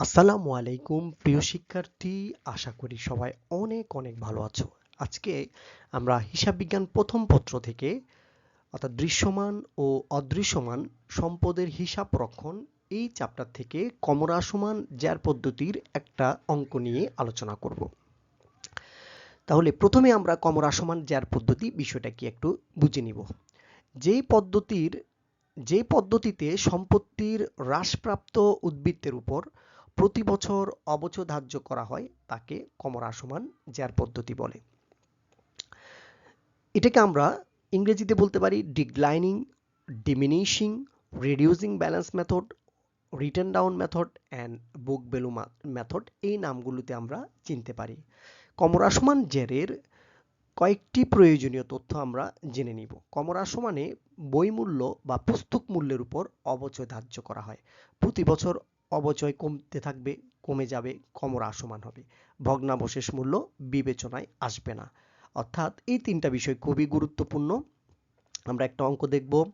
আসসালামু আলাইকুম, প্রিয় শিক্ষার্থী। আশা করি সবাই অনেক অনেক ভালো আছো। আজকে আমরা হিসাব বিজ্ঞান প্রথম পত্র থেকে, অর্থাৎ দৃশ্যমান ও অদৃশ্যমান সম্পদের হিসাব রক্ষণ এই চ্যাপ্টার থেকে কমরা সমান জ্যার পদ্ধতির একটা অঙ্ক নিয়ে আলোচনা করব। তাহলে প্রথমে আমরা কমরা সমান জ্যার পদ্ধতি বিষয়টা কি একটু বুঝে নিব। যেই পদ্ধতির যে পদ্ধতিতে সম্পত্তির হ্রাসপ্রাপ্ত উদ্বৃত্তের উপর প্রতি বছর অবচয় ধার্য করা হয় তাকে কমরা সমান জ্যার পদ্ধতি বলে। এটাকে আমরা ইংরেজিতে বলতে পারি declining, diminishing, reducing balance method, return down method and book value method এই নামগুলোতে আমরা চিনতে পারি। কমরা সমান জেরের কয়েকটি প্রয়োজনীয় তথ্য আমরা জেনে নিব। কমরা সমানে বই মূল্য বা পুস্তক মূল্যের উপর অবচয় ধার্য করা হয়। প্রতি বছর অবচয় কমতে থাকবে, কমে যাবে, কমরা সমান হবে। ভগ্নাবশেষ মূল্য বিবেচনায় আসবে না। অর্থাৎ এই তিনটা বিষয় খুবই গুরুত্বপূর্ণ। আমরা একটা অঙ্ক দেখব।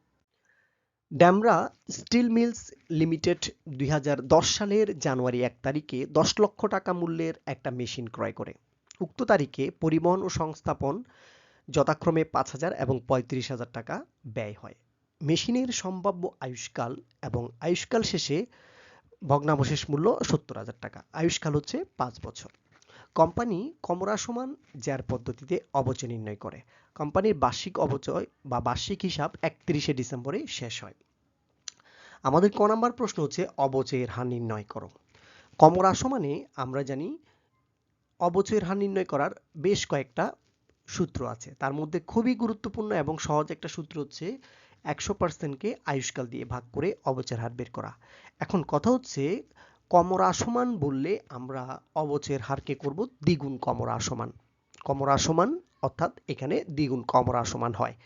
ড্যামরা স্টিল মিলস লিমিটেড দুই হাজার দশ সালের জানুয়ারি এক তারিখে দশ লক্ষ টাকা মূল্যের একটা মেশিন ক্রয় করে। উক্ত তারিখে পরিবহন ও সংস্থাপন যথাক্রমে পাঁচ হাজার এবং পঁয়ত্রিশ হাজার টাকা ব্যয় হয়। মেশিনের সম্ভাব্য আয়ুষ্কাল এবং আয়ুষ্কাল শেষে ভগ্নাবশেষ মূল্য সত্তর হাজার টাকা। আয়ুষ্কাল হচ্ছে পাঁচ বছর। কোম্পানি কমরা সমান জ্যার পদ্ধতিতে অবচয় নির্ণয় করে। কোম্পানির বার্ষিক অবচয় বা বার্ষিক হিসাব একত্রিশে ডিসেম্বরে শেষ হয়। আমাদের ক নাম্বার প্রশ্ন হচ্ছে অবচয়ের হার নির্ণয় করো। কমরা সমানে আমরা জানি অবচয়ের হার নির্ণয় করার বেশ কয়েকটা সূত্র আছে। তার মধ্যে খুবই গুরুত্বপূর্ণ এবং সহজ একটা সূত্র হচ্ছে একশো পার্সেন্টকে আয়ুষ্কাল দিয়ে ভাগ করে অবচয়ের হার বের করা। এখন কথা হচ্ছে কমরা সমান বললে আমরা অবচয়ের হারকে করব দ্বিগুণ কমরা সমান কমরা সমান অর্থাৎ এখানে দ্বিগুণ কমরা সমান হয়।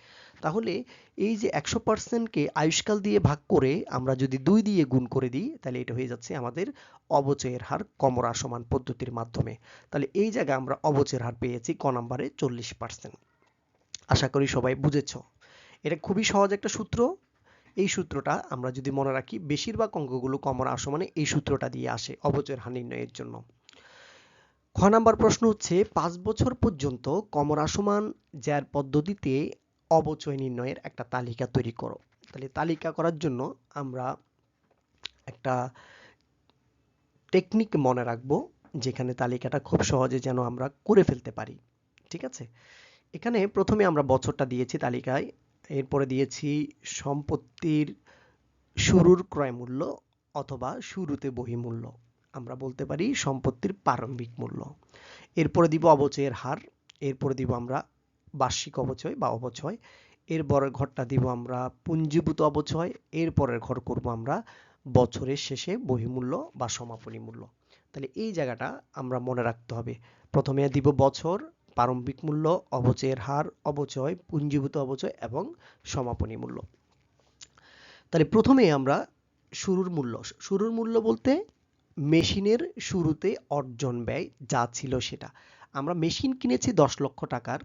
তাহলে এই যে একশো পার্সেন্টকে আয়ুষ্কাল দিয়ে ভাগ করে আমরা যদি দুই দিয়ে গুণ করে দিই, তাহলে এটা হয়ে যাচ্ছে আমাদের অবচয়ের হার কমরা সমান পদ্ধতির মাধ্যমে। তাহলে এই জায়গায় আমরা অবচয়ের হার পেয়েছি ক নাম্বারে চল্লিশ পার্সেন্ট আশা করি সবাই বুঝেছ। এটা খুবই সহজ একটা সূত্র। এই সূত্রটা আমরা যদি মনে রাখি, বেশিরভাগ অঙ্কগুলো কমরা সমানে এই সূত্রটা দিয়ে আসে অবচয়ের হার নির্ণয়ের জন্য। খ নাম্বার প্রশ্ন হচ্ছে, পাঁচ বছর পর্যন্ত কমরা সমান জ্যার পদ্ধতিতে অবচয় নির্ণয়ের একটা তালিকা তৈরি করো। তাহলে তালিকা করার জন্য আমরা একটা টেকনিক মনে রাখব, যেখানে তালিকাটা খুব সহজে যেন আমরা করে ফেলতে পারি। ঠিক আছে? এখানে প্রথমে আমরা বছরটা দিয়েছি তালিকায়। এরপরে দিয়েছি সম্পত্তির শুরুর ক্রয় মূল্য অথবা শুরুতে বহিমূল্য। আমরা বলতে পারি সম্পত্তির প্রারম্ভিক মূল্য। এরপরে দিব অবচয়ের হার, এরপরে দিব আমরা বার্ষিক অবচয় বা অবচয়, এরপরের ঘরটা দিব আমরা পুঞ্জীভূত অবচয়, এরপরের ঘর করব আমরা বছরের শেষে বহিমূল্য বা সমাপনী মূল্য। তাহলে এই জায়গাটা আমরা মনে রাখতে হবে। প্রথমে দিব বছর প্রারম্ভিক মূল্য, অবচয়ের হার, অবচয়, পুঞ্জীভূত অবচয় এবং সমাপনী মূল্য। তাহলে প্রথমে আমরা শুরুর মূল্য। শুরুর মূল্য বলতে মেশিনের শুরুতে অর্জন ব্যয় যা ছিল সেটা। আমরা মেশিন কিনেছি দশ লক্ষ টাকার।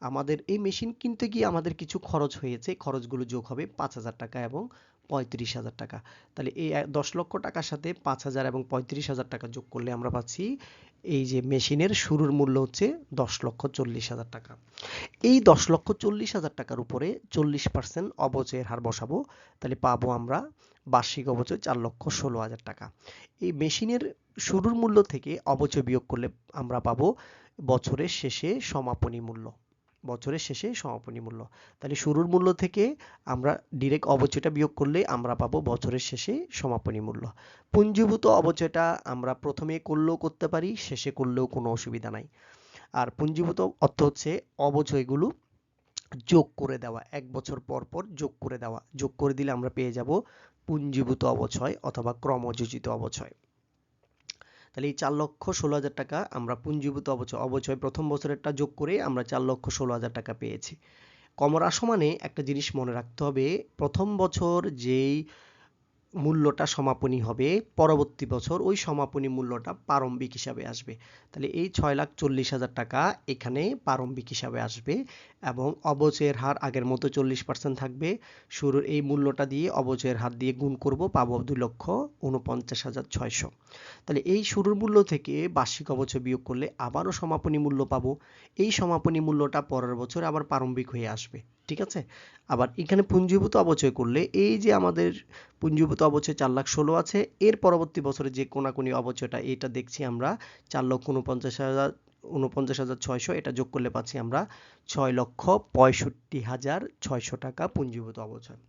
আমাদের এই মেশিন কিনতে গিয়ে আমাদের কিছু খরচ হয়েছে। খরচগুলো যোগ হবে পাঁচ হাজার টাকা এবং পঁয়ত্রিশ হাজার টাকা। তাহলে এই দশ লক্ষ টাকার সাথে পাঁচ হাজার এবং পঁয়ত্রিশ হাজার টাকা যোগ করলে আমরা পাচ্ছি এই যে মেশিনের শুরুর মূল্য হচ্ছে দশ লক্ষ চল্লিশ হাজার টাকা। এই দশ লক্ষ চল্লিশ হাজার টাকার উপরে চল্লিশ পার্সেন্ট অবচয়ের হার বসাবো। তাহলে পাবো আমরা বার্ষিক অবচয় চার লক্ষ ষোলো হাজার টাকা। এই মেশিনের শুরুর মূল্য থেকে অবচয় বিয়োগ করলে আমরা পাবো বছরের শেষে সমাপনী মূল্য। বছরের শেষে সমাপনী মূল্য। তাহলে শুরুর মূল্য থেকে আমরা ডিরেক্ট অবচয়টা বিয়োগ করলে আমরা পাবো বছরের শেষে সমাপনী মূল্য। পুঞ্জীভূত অবচয়টা আমরা প্রথমে করলেও করতে পারি, শেষে করলেও কোনো অসুবিধা নাই। আর পুঞ্জীভূত অর্থ হচ্ছে অবচয়গুলো যোগ করে দেওয়া, এক বছর পর পর যোগ করে দেওয়া। যোগ করে দিলে আমরা পেয়ে যাব পুঞ্জীভূত অবচয় অথবা ক্রমযোজিত অবচয়। তাহলে এই চার লক্ষ ষোলো হাজার টাকা আমরা পুঞ্জীভূত অবচয় অবচয় প্রথম বছরেরটা যোগ করে আমরা চার লক্ষ ষোলো হাজার টাকা পেয়েছি। কমরা সমানে একটা জিনিস মনে রাখতে হবে, প্রথম বছর যেই মূল্যটা সমাপনী হবে, পরবর্তী বছর ওই সমাপনী মূল্যটা প্রারম্ভিক হিসাবে আসবে। তাহলে এই ছয় লাখ চল্লিশ হাজার টাকা এখানে প্রারম্ভিক হিসাবে আসবে এবং অবচয়ের হার আগের মতো চল্লিশ পার্সেন্ট থাকবে। শুরুর এই মূল্যটা দিয়ে অবচয়ের হার দিয়ে গুণ করব, পাবো দুই লক্ষ উনপঞ্চাশ হাজার ছয়শো। তাহলে এই শুরুর মূল্য থেকে বার্ষিক অবচয় বিয়োগ করলে আবারও সমাপনী মূল্য পাবো। এই সমাপনী মূল্যটা পরের বছর আবার প্রারম্ভিক হয়ে আসবে। ঠিক আছে? আবার এখানে পুঞ্জীভূত অবচয় করলে এই যে আমাদের পুঞ্জীভূত অবচয় চার লাখ ষোলো আছে, এর পরবর্তী বছরে যে কোনাকুনি অবচয়টা এটা দেখছি আমরা চার লক্ষ উনপঞ্চাশ হাজার উনপঞ্চাশ হাজার ছয়শো, এটা যোগ করলে পাচ্ছি আমরা ছয় লক্ষ পঁয়ষট্টি হাজার ছয়শো টাকা পুঞ্জীভূত অবচয়।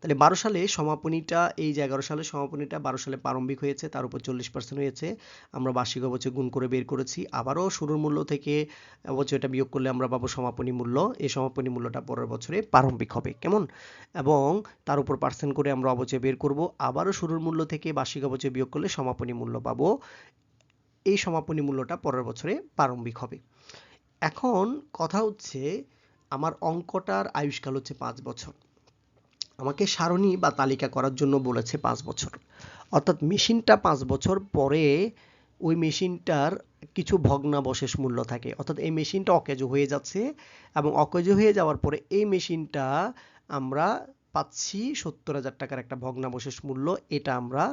তাহলে বারো সালে সমাপনীটা, এই যে এগারো সালে সমাপনীটা বারো সালে প্রারম্ভিক হয়েছে, তার উপর চল্লিশ পার্সেন্ট হয়েছে। আমরা বার্ষিক অবচয় গুণ করে বের করেছি। আবারও শুরুর মূল্য থেকে অবচয়টা বিয়োগ করলে আমরা পাবো সমাপনী মূল্য। এই সমাপনী মূল্যটা পরের বছরে প্রারম্ভিক হবে। কেমন? এবং তার উপর পার্সেন্ট করে আমরা অবচয় বের করব। আবারও শুরুর মূল্য থেকে বার্ষিক অবচয় বিয়োগ করলে সমাপনী মূল্য পাবো। এই সমাপনী মূল্যটা পরের বছরে প্রারম্ভিক হবে। এখন কথা হচ্ছে, আমার অঙ্কটার আয়ুষ্কাল হচ্ছে পাঁচ বছর। আমাকে সারণী বা তালিকা করার জন্য বলেছে পাঁচ বছর। অর্থাৎ মেশিনটা পাঁচ বছর পরে ওই মেশিনটার কিছু ভগ্নাবশেষ মূল্য থাকে। অর্থাৎ এই মেশিনটা অকেজো হয়ে যাচ্ছে এবং অকেজো হয়ে যাওয়ার পরে এই মেশিনটা আমরা পাচ্ছি সত্তর হাজার টাকার একটা ভগ্নাবশেষ মূল্য। এটা আমরা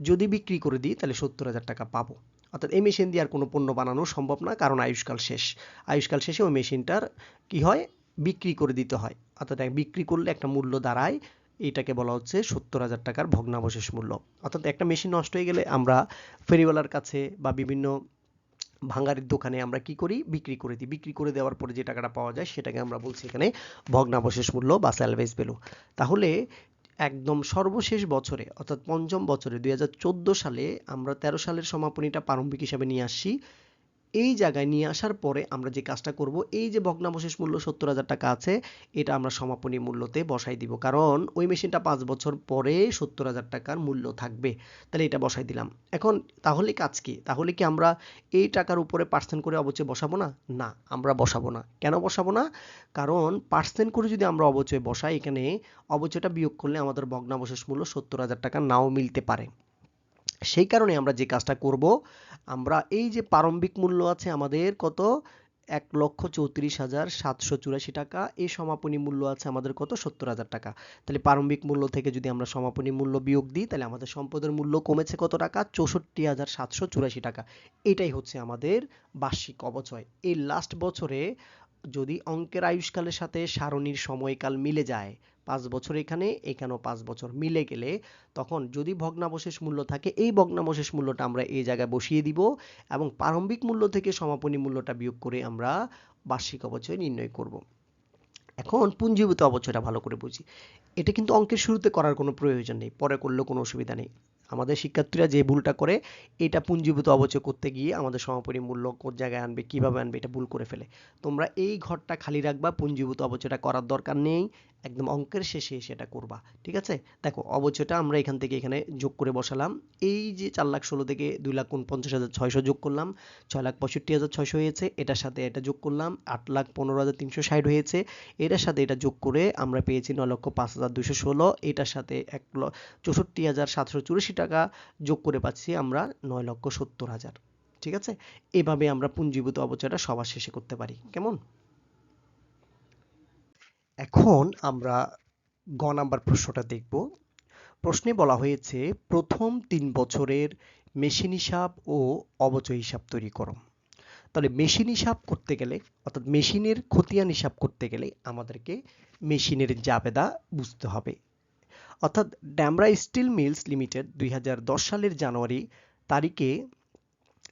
যদি বিক্রি করে দিই, তাহলে সত্তর হাজার টাকা পাবো। অর্থাৎ এই মেশিন দিয়ে আর কোনো পণ্য বানানো সম্ভব না, কারণ আয়ুষ্কাল শেষ। আয়ুষ্কাল শেষে ওই মেশিনটার কি হয়? বিক্রি করে দিতে হয়। অর্থাৎ বিক্রি করলে একটা মূল্য দাঁড়ায়, এটাকে বলা হচ্ছে সত্তর হাজার টাকার ভগ্নাবশেষ মূল্য। অর্থাৎ একটা মেশিন নষ্ট হয়ে গেলে আমরা ফেরিওয়ালার কাছে বা বিভিন্ন ভাঙারির দোকানে আমরা কি করি? বিক্রি করে দিই। বিক্রি করে দেওয়ার পরে যে টাকাটা পাওয়া যায়, সেটাকে আমরা বলছি এখানে ভগ্নাবশেষ মূল্য বা স্যালভেজ ভ্যালু তাহলে একদম সর্বশেষ বছরে, অর্থাৎ পঞ্চম বছরে দুই হাজার চোদ্দ সালে আমরা তেরো সালের সমাপনীটা প্রারম্ভিক হিসাবে নিয়ে আসছি। এই জায়গায় নিয়ে আসার পরে আমরা যে কাজটা করব, এই যে ভগ্নাবশেষ মূল্য সত্তর হাজার টাকা আছে, এটা আমরা সমাপনী মূল্যতে বসাই দিব। কারণ ওই মেশিনটা পাঁচ বছর পরে সত্তর হাজার টাকার মূল্য থাকবে। তাহলে এটা বসাই দিলাম। এখন তাহলে কাজ কি? তাহলে কি আমরা এই টাকার উপরে পার্সেন্ট করে অবচয় বসাবো না? না, আমরা বসাবো না। কেন বসাবো না? কারণ পার্সেন্ট করে যদি আমরা অবচয় বসাই, এখানে অবচয়টা বিয়োগ করলে আমাদের ভগ্নাবশেষ মূল্য সত্তর হাজার টাকা নাও মিলতে পারে। সেই কারণে আমরা যে কাজটা করব, আমরা এই যে প্রারম্ভিক মূল্য আছে আমাদের কত? এক লক্ষ চৌত্রিশ হাজার সাতশো চুরাশি টাকা। এই সমাপনী মূল্য আছে আমাদের কত? সত্তর হাজার টাকা। তাহলে প্রারম্ভিক মূল্য থেকে যদি আমরা সমাপনী মূল্য বিয়োগ দিই, তাহলে আমাদের সম্পদের মূল্য কমেছে কত টাকা? চৌষট্টি হাজার সাতশো চুরাশি টাকা। এটাই হচ্ছে আমাদের বার্ষিক অবচয়। এই লাস্ট বছরে যদি অঙ্কের আয়ুষ্কালের সাথে সারণীর সময়কাল মিলে যায়, পাঁচ বছর এখানে, এখানেও পাঁচ বছর মিলে গেলে, তখন যদি ভগ্নাবশেষ মূল্য থাকে, এই ভগ্নাবশেষ মূল্যটা আমরা এই জায়গায় বসিয়ে দিব এবং প্রারম্ভিক মূল্য থেকে সমাপনী মূল্যটা বিয়োগ করে আমরা বার্ষিক অবচয় নির্ণয় করব। এখন পুঞ্জীভূত অবচয়টা ভালো করে বুঝি। এটা কিন্তু অঙ্কের শুরুতে করার কোনো প্রয়োজন নেই, পরে করলেও কোনো অসুবিধা নেই। আমাদের শিক্ষার্থীরা যে ভুলটা করে, এটা পুঞ্জীভূত অবচয় করতে গিয়ে আমাদের সমাপনী মূল্য কোন জায়গায় আনবে, কীভাবে আনবে, এটা ভুল করে ফেলে। তোমরা এই ঘরটা খালি রাখবা, পুঞ্জীভূত অবচয়টা করার দরকার নেই। একদম অঙ্কের শেষে সেটা করবা, ঠিক আছে? দেখো, অবচয়টা আমরা এখান থেকে এখানে যোগ করে বসালাম। এই যে চার লাখ ষোলো থেকে দুই লাখ উনপঞ্চাশ হাজার ছয়শো যোগ করলাম, ছয় লাখ পঁয়ষট্টি হাজার ছয়শো হয়েছে, এটার সাথে এটা যোগ করলাম, আট লাখ পনেরো হাজার তিনশো ষাট হয়েছে, এটার সাথে এটা যোগ করে আমরা পেয়েছি নয় লক্ষ পাঁচ হাজার দুশো ষোলো, এটার সাথে এক চৌষট্টি হাজার সাতশো চুরাশি টাকা যোগ করে পাচ্ছি আমরা নয় লক্ষ সত্তর হাজার, ঠিক আছে? এভাবে আমরা পুঞ্জীভূত অবচয়টা সবার শেষে করতে পারি, কেমন? এখন আমরা গ নাম্বার প্রশ্নটা দেখব। প্রশ্নে বলা হয়েছে, প্রথম তিন বছরের মেশিন হিসাব ও অবচয় হিসাব তৈরি করো। তাহলে মেশিন হিসাব করতে গেলে, অর্থাৎ মেশিনের খতিয়ান হিসাব করতে গেলে আমাদেরকে মেশিনের জাবেদা বুঝতে হবে। অর্থাৎ ড্যামরা স্টিল মিলস লিমিটেড দুই হাজার দশ সালের জানুয়ারি তারিখে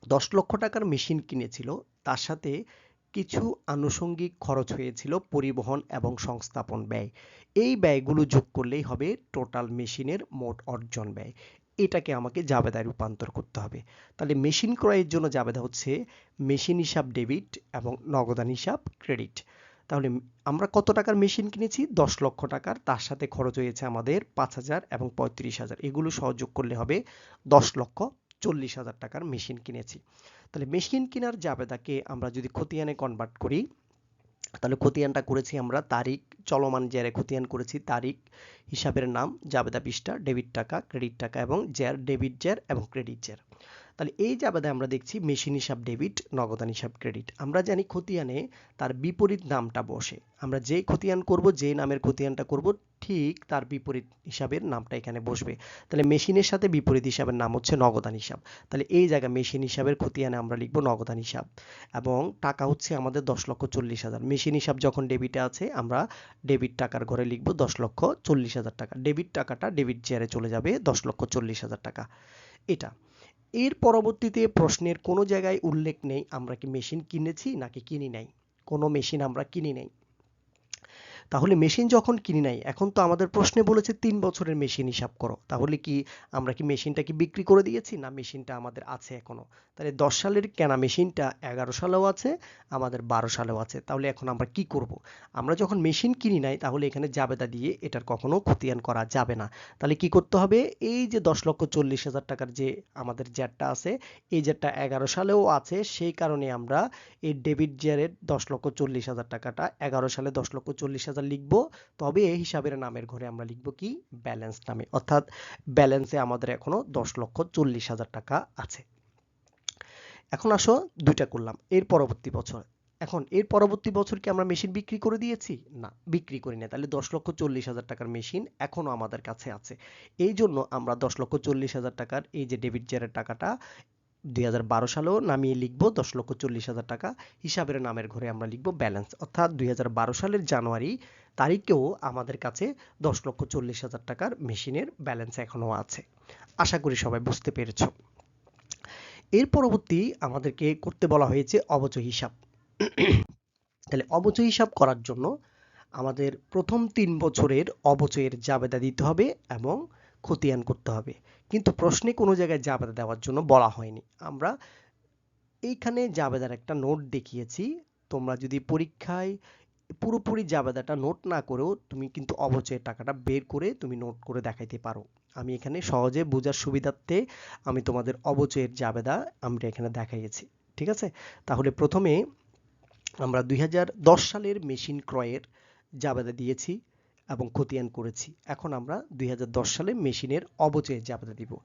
দশ লক্ষ টাকার মেশিন কিনেছিল। তার সাথে কিছু আনুষঙ্গিক খরচ হয়েছিল পরিবহন এবং সংস্থাপন ব্যয়। এই ব্যয়গুলো যোগ করলেই হবে টোটাল মেশিনের মোট অর্জন ব্যয়। এটাকে আমাকে জাবেদায় রূপান্তর করতে হবে। তাহলে মেশিন ক্রয়ের জন্য জাবেদা হচ্ছে মেশিন হিসাব ডেবিট এবং নগদান হিসাব ক্রেডিট তাহলে আমরা কত টাকার মেশিন কিনেছি? দশ লক্ষ টাকার। তার সাথে খরচ হয়েছে আমাদের পাঁচ হাজার এবং পঁয়ত্রিশ হাজার। এগুলো সহযোগ করলে হবে দশ লক্ষ চল্লিশ হাজার টাকার মেশিন কিনেছি। তাহলে মেশিন কেনার জাবেদাকে আমরা যদি খতিয়ানে কনভার্ট করি, তাহলে খতিয়ানটা করেছি আমরা তারিখ, চলমান জেরে খতিয়ান করেছি, তারিখ, হিসাবের নাম জাবেদা পৃষ্ঠা ডেবিট টাকা ক্রেডিট টাকা এবং জ্যার ডেবিট জের এবং ক্রেডিট জের তাহলে এই যে জাবেদা আমরা দেখছি মেশিন হিসাব ডেবিট নগদান হিসাব ক্রেডিট। আমরা জানি খতিয়ানে তার বিপরীত নামটা বসে। আমরা যে খতিয়ান করব যে নামের খতিয়ানটা করব, ঠিক তার বিপরীত হিসাবের নামটা এখানে বসবে। তাহলে মেশিনের সাথে বিপরীত হিসাবের নাম হচ্ছে নগদান হিসাব। তাহলে এই জায়গায় মেশিন হিসাবের খতিয়ানে আমরা লিখব নগদান হিসাব। এবং টাকা হচ্ছে আমাদের দশ লক্ষ চল্লিশ হাজার। মেশিন হিসাব যখন ডেবিটে আছে, আমরা ডেবিট টাকার ঘরে লিখব দশ লক্ষ চল্লিশ হাজার টাকা। ডেবিট টাকাটা ডেবিট চেয়ারে চলে যাবে দশ লক্ষ চল্লিশ হাজার টাকা। এটা। এর পরবর্তীতে প্রশ্নের কোনো জায়গায় উল্লেখ নেই, আমরা কি মেশিন কিনেছি নাকি কিনি নাই? কোনো মেশিন আমরা কিনি নাই। তাহলে মেশিন যখন কিনি নাই, এখন তো আমাদের প্রশ্নে বলেছে তিন বছরের মেশিন হিসাব করো। তাহলে কি আমরা কি মেশিনটা কি বিক্রি করে দিয়েছি না মেশিনটা আমাদের আছে এখনও? তাহলে দশ সালের কেনা মেশিনটা এগারো সালেও আছে, আমাদের বারো সালেও আছে। তাহলে এখন আমরা কি করব? আমরা যখন মেশিন কিনি নাই, তাহলে এখানে জাবেদা দিয়ে এটার কখনো খতিয়ান করা যাবে না। তাহলে কি করতে হবে? এই যে দশ লক্ষ চল্লিশ হাজার টাকার যে আমাদের জ্যাটটা আছে, এই জ্যাটটা এগারো সালেও আছে। সেই কারণে আমরা এই ডেবিট জেয়ারের দশ লক্ষ চল্লিশ হাজার টাকাটা, এগারো সালে দশ লক্ষ চল্লিশ হাজার লিখব, তবে এই হিসাবের নামের ঘরে আমরা লিখব কি? ব্যালেন্স নামে। অর্থাৎ ব্যালেন্সে আমাদের এখনও দশ লক্ষ চল্লিশ হাজার টাকা আছে। এখন আসো, দুইটা করলাম। এর পরবর্তী বছর। এখন এর পরবর্তী বছর কি আমরা মেশিন বিক্রি করে দিয়েছি? না, বিক্রি করি না তাহলে দশ লক্ষ চল্লিশ হাজার টাকার মেশিন এখনও আমাদের কাছে আছে। এই জন্য আমরা দশ লক্ষ চল্লিশ হাজার টাকার এই যে ডেবিট জেয়ারের টাকাটা দুই সালেও নামিয়ে লিখব দশ লক্ষ চল্লিশ হাজার টাকা। হিসাবের নামের ঘরে আমরা লিখব ব্যালেন্স অর্থাৎ দুই হাজার বারো সালের জানুয়ারি তারিখেও আমাদের কাছে দশ লক্ষ চল্লিশ হাজার টাকার মেশিনের ব্যালেন্স এখনও আছে। আশা করি সবাই বুঝতে পেরেছ। এর পরবর্তী আমাদেরকে করতে বলা হয়েছে অবচয় হিসাব। তাহলে অবচয় হিসাব করার জন্য আমাদের প্রথম তিন বছরের অবচয়ের জাবেদা দিতে হবে এবং খতিয়ান করতে হবে। কিন্তু প্রশ্নে কোনো জায়গায় জাবেদা দেওয়ার জন্য বলা হয়নি। আমরা এইখানে জাবেদার একটা নোট দেখিয়েছি। তোমরা যদি পরীক্ষায় পুরোপুরি জাবেদাটা নোট না করেও তুমি কিন্তু অবচয়ের টাকাটা বের করে তুমি নোট করে দেখাইতে পারো। আমি এখানে সহজে বোঝার সুবিধার্থে আমি তোমাদের অবচয়ের জাবেদা আমরা এখানে দেখাইয়েছি। ঠিক আছে? তাহলে প্রথমে আমরা দুই হাজার দশ সালের মেশিন ক্রয়ের জাবেদা দিয়েছি। এবং খতিয়ান করেছি। এখন আমরা দুই হাজার দশ সালে মেশিনের অবচয়ের জাবেদা দিব।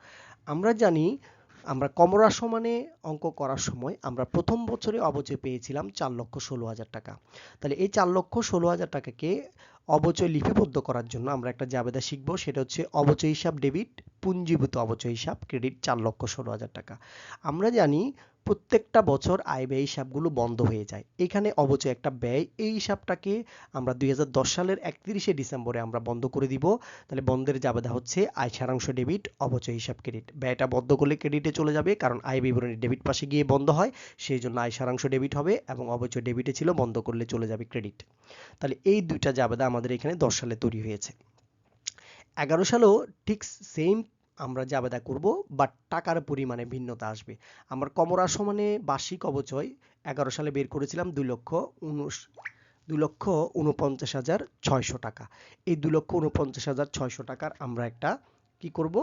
আমরা জানি, আমরা কমরা সমানে অঙ্ক করার সময় আমরা প্রথম বছরে অবচয় পেয়েছিলাম চার লক্ষ ষোলো হাজার টাকা। তাহলে এই চার লক্ষ ষোলো হাজার টাকাকে অবচয় লিপিবদ্ধ করার জন্য আমরা একটা জাবেদা শিখব। সেটা হচ্ছে অবচয় হিসাব, ডেবিট, পুঞ্জীভূত অবচয় হিসাব, ক্রেডিট চার লক্ষ ষোলো হাজার টাকা। আমরা জানি প্রত্যেকটা বছর আয় ব্যয় হিসাবগুলো বন্ধ হয়ে যায়। এখানে অবচয় একটা ব্যয়, এই হিসাবটাকে আমরা দুই হাজার দশ সালের একত্রিশে ডিসেম্বরে আমরা বন্ধ করে দিব। তাহলে বন্ধের জাবেদা হচ্ছে, আয় সারাংশ ডেবিট অবচয় হিসাব ক্রেডিট। ব্যয়টা বন্ধ করলে ক্রেডিটে চলে যাবে, কারণ আয় বিবরণী ডেবিট পাশে গিয়ে বন্ধ হয়, সেই জন্য আয় সারাংশ ডেবিট হবে এবং অবচয় ডেবিটে ছিল, বন্ধ করলে চলে যাবে ক্রেডিট। তাহলে এই দুইটা জাবেদা আমাদের এখানে দশ সালে তৈরি হয়েছে। এগারো সালেও ঠিক সেম আমরা জাবেদা করব বাট টাকার পরিমাণে ভিন্নতা আসবে। আমার কমরা সমানে বার্ষিক অবচয় এগারো সালে বের করেছিলাম দুই লক্ষ উনিশ দুই লক্ষ উনপঞ্চাশ হাজার ছয়শো টাকা। এই দুই লক্ষ উনপঞ্চাশ হাজার ছয়শো টাকার আমরা একটা কি করব?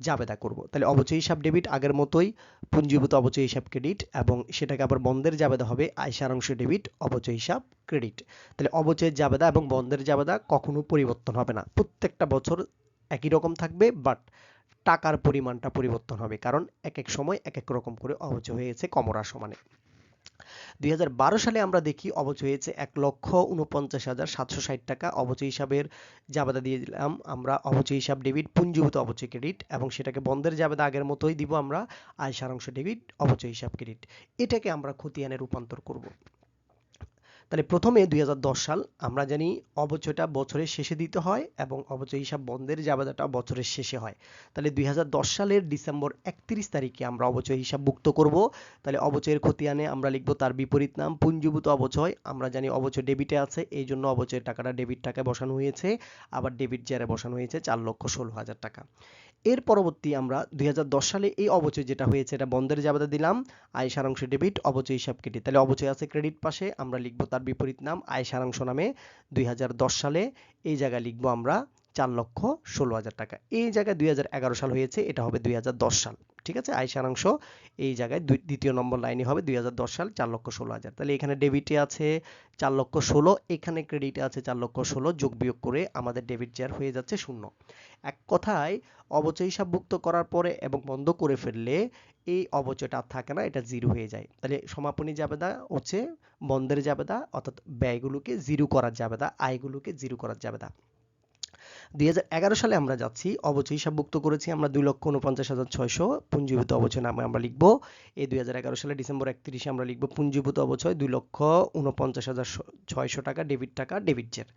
জাবেদা করব। তাহলে অবচয় হিসাব ডেবিট আগের মতোই পুঞ্জীভূত অবচয় হিসাব ক্রেডিট এবং সেটাকে আবার বন্ধের জাবেদা হবে, আয় সারাংশ ডেবিট অবচয় হিসাব ক্রেডিট তাহলে অবচয়ের জাবেদা এবং বন্ধের জাবেদা কখনো পরিবর্তন হবে না। প্রত্যেকটা বছর একই রকম থাকবে বাট টাকার পরিমাণটা পরিবর্তন হবে, কারণ এক এক সময় এক এক রকম করে অবচয় হয়েছে কমরা সমানে। দু হাজার বারো সালে আমরা দেখি অবচয় হয়েছে এক লক্ষ উনপঞ্চাশ হাজার সাতশো ষাট টাকা অবচয় হিসাবের জাবেদা দিয়ে দিলাম। আমরা অবচয় হিসাব ডেবিট পুঞ্জীভূত অবচয় ক্রেডিট এবং সেটাকে বন্ধের জাবেদা আগের মতোই দিব আমরা, আয় সারাংশ ডেবিট অবচয় হিসাব ক্রেডিট এটাকে আমরা খতিয়ানে রূপান্তর করব। তাহলে প্রথমে দুই হাজার দশ সাল আমরা জানি অবচয়টা বছরের শেষে দিতে হয় এবং অবচয় হিসাব বন্ধের জাবেদাটা বছরের শেষে হয়। তাহলে দুই হাজার দশ সালের ডিসেম্বর একত্রিশ তারিখে আমরা অবচয় হিসাব মুক্ত করব। তাহলে অবচয়ের খতিয়ানে আমরা লিখব তার বিপরীত নাম, পুঞ্জীভূত অবচয়। আমরা জানি অবচয় ডেবিটে আছে এই জন্য অবচয়ের টাকাটা ডেবিট টাকায় বসানো হয়েছে। আবার ডেবিট জারে বসানো হয়েছে চার লক্ষ ষোলো হাজার টাকা। এর পরবর্তী আমরা দুই হাজার দশ সালে এই অবচয় যেটা হয়েছে, এটা বন্ধের জাবেদা দিলাম আয় সারাংশ ডেবিট অবচয় হিসাব কেটে। তাহলে অবচয় আছে ক্রেডিট পাশে, আমরা লিখব তার বিপরীত নাম আয় সারাংশ নামে। দুই হাজার দশ সালে এই জায়গায় লিখব আমরা চার লক্ষ ষোলো হাজার টাকা। এই জায়গায় দুই হাজার এগারো সাল হয়েছে, এটা হবে দুই হাজার দশ সাল। ঠিক আছে? আয় সারাংশ এই জায়গায় দ্বিতীয় নম্বর লাইনে হবে, দুই হাজার দশ সাল, চার লক্ষ ষোলো হাজার। তাহলে এখানে ডেবিটে আছে চার লক্ষ ষোলো, এখানে ক্রেডিটে আছে চার লক্ষ ষোলো, যোগ বিয়োগ করে আমাদের ডেবিট চেয়ার হয়ে যাচ্ছে শূন্য। এক কথায় অবচয় হিসাবভুক্ত করার পরে এবং বন্ধ করে ফেললে এই অবচয়টা আর থাকে না, এটা জিরো হয়ে যায়। তাহলে সমাপনী জাবেদা হচ্ছে বন্ধের জাবেদা, অর্থাৎ ব্যয়গুলোকে জিরো করার জাবেদা, আয়গুলোকে জিরো করার জাবেদা। দুই হাজার এগারো সালে আমরা যাচ্ছি, অবচয় হিসাবভুক্ত করেছি আমরা দুই লক্ষ উনপঞ্চাশ হাজার ছয়শো, পুঞ্জীভূত অবচয় নামে আমরা লিখব। এই দুই হাজার এগারো সালে ডিসেম্বর একত্রিশে আমরা লিখব পুঞ্জীভূত অবচয় দুই লক্ষ উনপঞ্চাশ হাজার ছয়শো টাকা, ডেবিট টাকা, ডেবিট জের।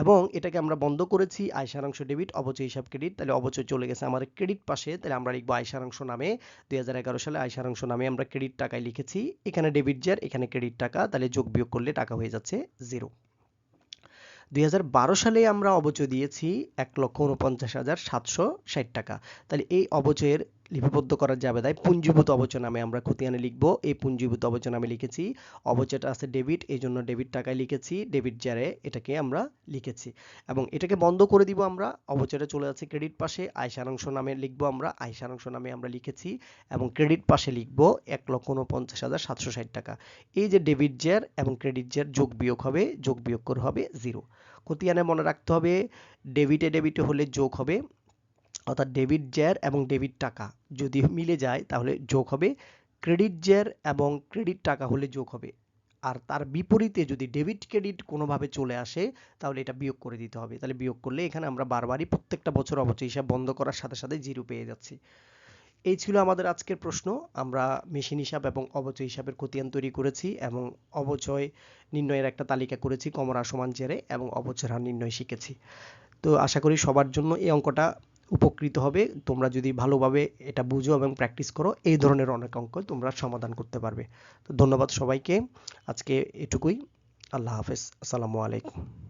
এবং এটাকে আমরা বন্ধ করেছি, আয় সারাংশ ডেবিট, অবচয় হিসাব ক্রেডিট, তাহলে অবচয় চলে গেছে আমাদের ক্রেডিট পাশে, তাহলে আমরা লিখব আয় সারাংশ নামে। দুই হাজার এগারো সালে আয় সারাংশ নামে আমরা ক্রেডিট টাকায় লিখেছি, এখানে ডেবিট জের, এখানে ক্রেডিট টাকা, তাহলে যোগ বিয়োগ করলে টাকা হয়ে যাচ্ছে জিরো। দুই হাজার বারো সালে আমরা অবচয় দিয়েছি এক লক্ষ উনপঞ্চাশ হাজার সাতশো ষাট টাকা। তাহলে এই অবচয়ের লিপিবদ্ধ করার তাই পুঞ্জীভূত অবচয় নামে আমরা খতিয়ানে লিখব। এই পুঞ্জীভূত অবচয় নামে লিখেছি। অবচয়টা আছে ডেবিট এই জন্য ডেবিট টাকায় লিখেছি। ডেবিট জারে এটাকে আমরা লিখেছি। এবং এটাকে বন্ধ করে দিব আমরা। অবচয়টা চলে যাচ্ছে ক্রেডিট পাশে। আয় সারাংশ নামে লিখব আমরা। আয় সারাংশ নামে আমরা লিখেছি। এবং ক্রেডিট পাশে লিখব এক লক্ষ উনপঞ্চাশ হাজার সাতশো ষাট টাকা। এই যে ডেবিট জের এবং ক্রেডিট জের যোগ বিয়োগ হবে, যোগ বিয়োগ করে হবে জিরো। খতিয়ানে মনে রাখতে হবে ডেবিটে ডেবিটে হলে যোগ হবে। অর্থাৎ ডেবিট জের এবং ডেবিট টাকা। যদি মিলে যায়, তাহলে যোগ হবে ক্রেডিট জের এবং ক্রেডিট টাকা হলে যোগ হবে। আর তার বিপরীতে যদি ডেবিট ক্রেডিট কোনোভাবে চলে আসে, তাহলে এটা বিয়োগ করে দিতে হবে। তাহলে বিয়োগ করলে এখানে আমরা বারবারই প্রত্যেকটা বছর অবচয় হিসাব বন্ধ করার সাথে সাথে জিরো পেয়ে যাচ্ছি। এই ছিল আমাদের আজকের প্রশ্ন। আমরা মেশিন হিসাব এবং অবচয় হিসাবের খতিয়ান তৈরি করেছি এবং অবচয় নির্ণয়ের একটা তালিকা করেছি কমরা সমান জেরে এবং অবচয় হার নির্ণয় শিখেছি। তো আশা করি সবার জন্য এই অঙ্কটা উপকৃত হবে। তোমরা যদি ভালোভাবে এটা বুঝো এবং প্র্যাকটিস করো, এই ধরনের অনেক অঙ্ক তোমরা সমাধান করতে পারবে। তো ধন্যবাদ সবাইকে। আজকে এটুকুই। আল্লাহ হাফেজ। আসসালামু আলাইকুম।